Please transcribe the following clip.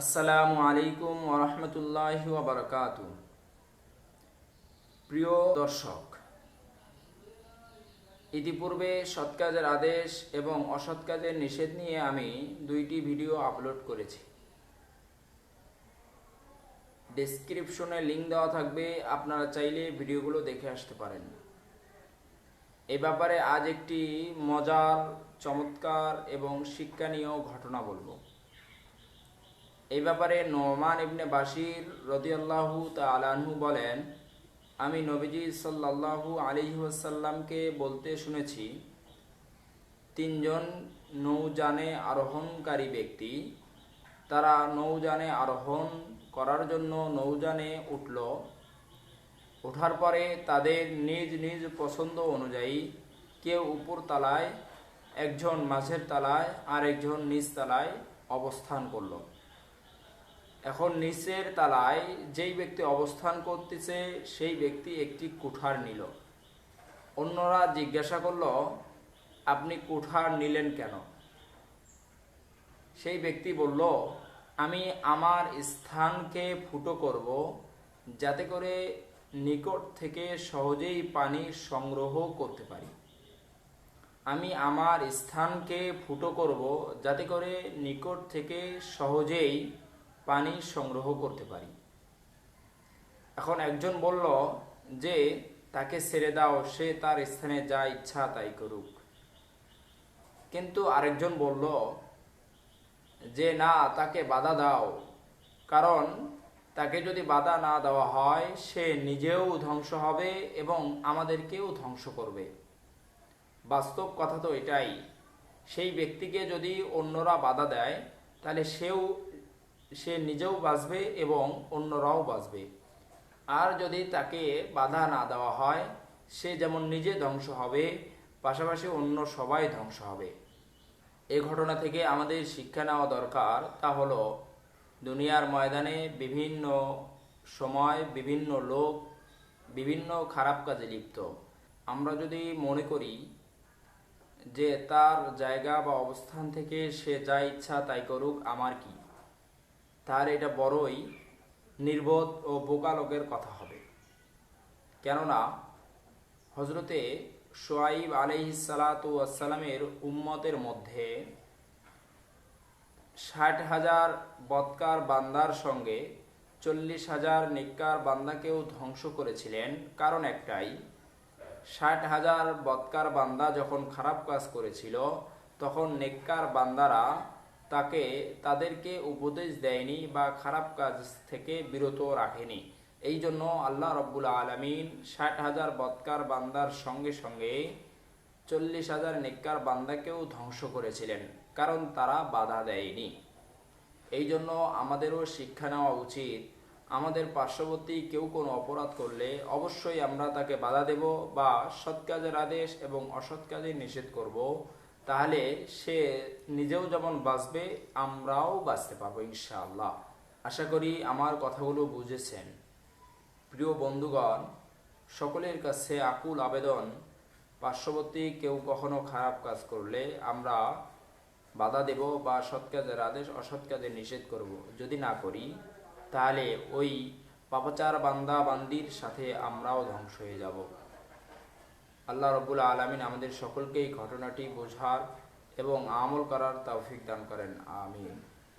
আসসালামু আলাইকুম ওরহমতুল্লাহ বারকাত প্রিয় দর্শক, ইতিপূর্বে সৎ কাজের আদেশ এবং অসৎ কাজের নিষেধ নিয়ে আমি দুইটি ভিডিও আপলোড করেছি। ডেসক্রিপশনে লিঙ্ক দেওয়া থাকবে, আপনারা চাইলে ভিডিওগুলো দেখে আসতে পারেন। এ ব্যাপারে আজ একটি মজার, চমৎকার এবং শিক্ষণীয় ঘটনা বলব। এই ব্যাপারে নোমান ইবনে বাসির রদিয়াল্লাহু তালাহু বলেন, আমি নবীজি সাল্লাল্লাহু আলাইহি ওয়াসাল্লামকে বলতে শুনেছি, তিনজন নৌযানে আরোহণকারী ব্যক্তি, তারা নৌযানে আরোহণ করার জন্য নৌযানে উঠল। ওঠার পরে তাদের নিজ নিজ পছন্দ অনুযায়ী কেউ উপর তালায়, একজন মাঝের তালায় আর একজন নিচ তালায় অবস্থান করল। এখন নিচের তালায় যেই ব্যক্তি অবস্থান করতেছে, সেই ব্যক্তি একটি কুঠার নিল। অন্যরা জিজ্ঞাসা করল, আপনি কুঠার নিলেন কেন? সেই ব্যক্তি বলল, আমি আমার স্থানকে ফুটো করব, যাতে করে নিকট থেকে সহজেই পানি সংগ্রহ করতে পারি। আমি আমার স্থানকে ফুটো করব, যাতে করে নিকট থেকে সহজেই পানি সংগ্রহ করতে পারি। এখন একজন বলল যে, তাকে ছেড়ে দাও, সে তার স্থানে যা ইচ্ছা তাই করুক। কিন্তু আরেকজন বলল যে, না, তাকে বাধা দাও। কারণ তাকে যদি বাধা না দেওয়া হয়, সে নিজেও ধ্বংস হবে এবং আমাদেরকেও ধ্বংস করবে। বাস্তব কথা তো এটাই। সেই ব্যক্তিকে যদি অন্যরা বাধা দেয়, তাহলে সেও সে নিজেও বাঁচবে এবং অন্যরাও বাঁচবে। আর যদি তাকে বাধা না দেওয়া হয়, সে যেমন নিজে ধ্বংস হবে, পাশাপাশি অন্য সবাই ধ্বংস হবে। এ ঘটনা থেকে আমাদের শিক্ষা নেওয়া দরকার, তা হলো দুনিয়ার ময়দানে বিভিন্ন সময় বিভিন্ন লোক বিভিন্ন খারাপ কাজে লিপ্ত। আমরা যদি মনে করি যে তার জায়গা বা অবস্থান থেকে সে যা ইচ্ছা তাই করুক, আমার কি? তার এটা বড়ই নির্বোধ ও বোকা লোকের কথা হবে। কেননা হজরতে সোয়াইব আলহিসালামের উম্মতের মধ্যে ষাট হাজার বৎকার বান্দার সঙ্গে চল্লিশ হাজার নিকার বান্দাকেও ধ্বংস করেছিলেন। কারণ একটাই, ষাট হাজার বৎকার বান্দা যখন খারাপ কাজ করেছিল, তখন নেককার বান্দারা তাকে তাদেরকে উপদেশ দেয়নি বা খারাপ কাজ থেকে বিরত রাখেনি। এই জন্য আল্লাহ রব্বুল আলমিন ষাট হাজার বৎকার বান্দার সঙ্গে সঙ্গে চল্লিশ হাজার নেককার বান্দাকেও ধ্বংস করেছিলেন, কারণ তারা বাধা দেয়নি। এই জন্য আমাদেরও শিক্ষা নেওয়া উচিত, আমাদের পার্শ্ববর্তী কেউ কোনো অপরাধ করলে অবশ্যই আমরা তাকে বাধা দেব বা সৎ কাজের আদেশ এবং অসৎ কাজে নিষেধ করব। তাহলে সে নিজেও যেমন বাঁচবে, আমরাও বাঁচতে পারব ইনশাআল্লাহ। আশা করি আমার কথাগুলো বুঝেছেন। প্রিয় বন্ধুগণ, সকলের কাছে আকুল আবেদন, পার্শ্ববর্তী কেউ কখনো খারাপ কাজ করলে আমরা বাধা দেব বা সৎ কাজের আদেশ, অসৎ কাজে নিষেধ করব। যদি না করি, তাহলে ওই পাপাচার বান্দা বান্দির সাথে আমরাও ধ্বংস হয়ে যাব। আল্লাহ রবুল আলমিন আমাদের সকলকেই ঘটনাটি বোঝার এবং আমল করার তৌফিক দান করেন। আমিন।